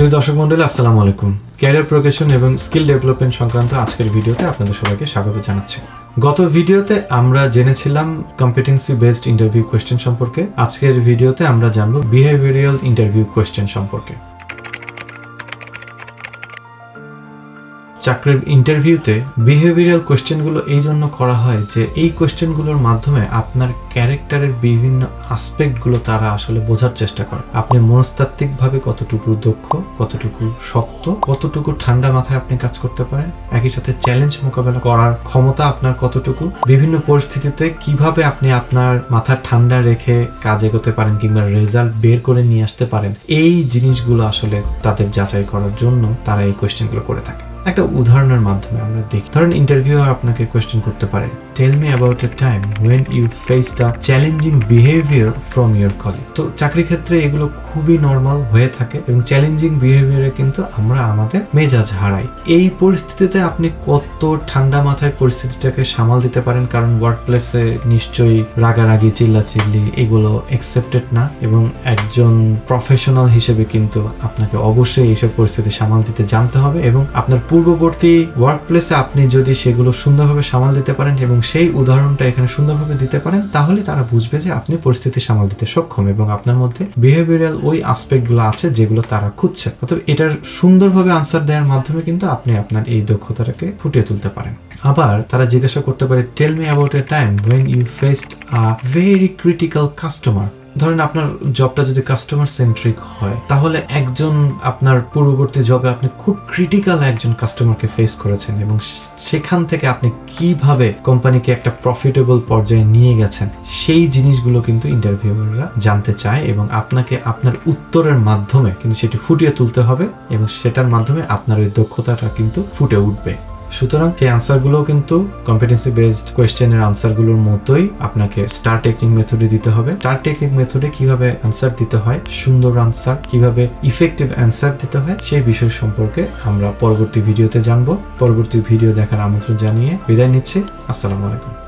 শুধু দর্শক মন্ডলী, আসসালামু আলাইকুম। ক্যারিয়ার প্রোগ্রেশন এবং স্কিল ডেভেলপমেন্ট সংক্রান্ত আজকের ভিডিওতে আপনাদের সবাইকে স্বাগত জানাচ্ছি। গত ভিডিওতে আমরা জেনেছিলাম কম্পিটেন্সি বেসড ইন্টারভিউ কোয়েশ্চেন সম্পর্কে। আজকের ভিডিওতে আমরা জানব বিহেভিয়ারিয়াল ইন্টারভিউ কোয়েশ্চেন সম্পর্কে। চাকরির ইন্টারভিউতে বিহেভিয়ারাল কোয়েশ্চেনগুলো এই জন্য করা হয় যে এই কোয়েশ্চেনগুলোর মাধ্যমে আপনার ক্যারেক্টারের বিভিন্ন আসপেক্টগুলো তারা আসলে বোঝার চেষ্টা করে। আপনি মনস্তাত্ত্বিকভাবে কতটুকু দক্ষ, কতটুকু শক্ত, কতটুকু ঠান্ডা মাথায় আপনি কাজ করতে পারেন, একই সাথে চ্যালেঞ্জ মোকাবেলা করার ক্ষমতা আপনার কতটুকু, বিভিন্ন পরিস্থিতিতে কীভাবে আপনি আপনার মাথা ঠান্ডা রেখে কাজ এগোতে পারেন কিংবা রেজাল্ট বের করে নিয়ে আসতে পারেন, এই জিনিসগুলো আসলে তাদের যাচাই করার জন্য তারা এই কোয়েশ্চেনগুলো করে থাকে। একটা উদাহরণের মাধ্যমে আমরা দেখি। ধরেন ইন্টারভিউ আপনাকে কোয়েশ্চেন করতে পারে tell me about a time when you face the challenging behaviour from your colleague তো চাকরি ক্ষেত্রে এগুলো খুবই নর্মাল হয়ে থাকে এবং চ্যালেঞ্জিং বিহেভিয়ারে কিন্তু আমরা আমাদের মেজাজ হারাই। এই পরিস্থিতিতে আপনি কত ঠান্ডা মাথায় পরিস্থিতিটাকে সামাল দিতে পারেন? কারণ ওয়ার্ক প্লেসে নিশ্চয়ই রাগারাগি, চিল্লাচিল্লি এগুলো অ্যাকসেপ্টেড না এবং একজন প্রফেশনাল হিসেবে কিন্তু আপনাকে অবশ্যই এইসব পরিস্থিতি সামাল দিতে জানতে হবে এবং আপনার পূর্ববর্তী ওয়ার্ক প্লেসে আপনি যদি সেগুলো সুন্দরভাবে সামাল দিতে পারেন এবং সেই উদাহরণটা এখানে সুন্দরভাবে দিতে পারেন, তাহলে তারা বুঝবে যে আপনি পরিস্থিতি সামাল দিতে সক্ষম এবং আপনার মধ্যে বিহেভিয়ারাল ওই আসপেক্টগুলো আছে যেগুলো তারা খুঁজছে। অতএব এটার সুন্দরভাবে আনসার দেওয়ার মাধ্যমে কিন্তু আপনি আপনার এই দক্ষতাটাকে ফুটিয়ে তুলতে পারেন। আবার তারা জিজ্ঞাসা করতে পারে tell me about a time when you faced a very critical customer ধরেন আপনার জবটা যদি কাস্টমার সেন্ট্রিক হয়, তাহলে একজন আপনার পূর্ববর্তী জবে আপনি খুব ক্রিটিক্যাল একজন কাস্টমারকে ফেস করেছেন এবং সেখান থেকে আপনি কীভাবে কোম্পানিকে একটা প্রফিটেবল পর্যায়ে নিয়ে গেছেন, সেই জিনিসগুলো কিন্তু ইন্টারভিউয়াররা জানতে চায় এবং আপনাকে আপনার উত্তরের মাধ্যমে কিন্তু সেটি ফুটিয়ে তুলতে হবে এবং সেটার মাধ্যমে আপনার ওই দক্ষতাটা কিন্তু ফুটে উঠবে। সুতরাং সেই আনসারগুলো কিন্তু কম্পিটেন্সি বেসড কোয়েশ্চেনের আনসারগুলোর মতোই আপনাকে স্টার টেকনিক মেথডে দিতে হবে। স্টার টেকনিক মেথডে কীভাবে আনসার দিতে হয়, সুন্দর আনসার কীভাবে ইফেক্টিভ অ্যান্সার দিতে হয়, সেই বিষয় সম্পর্কে আমরা পরবর্তী ভিডিওতে জানব। পরবর্তী ভিডিও দেখার আমন্ত্রণ জানিয়ে বিদায় নিচ্ছি। আসসালামু আলাইকুম।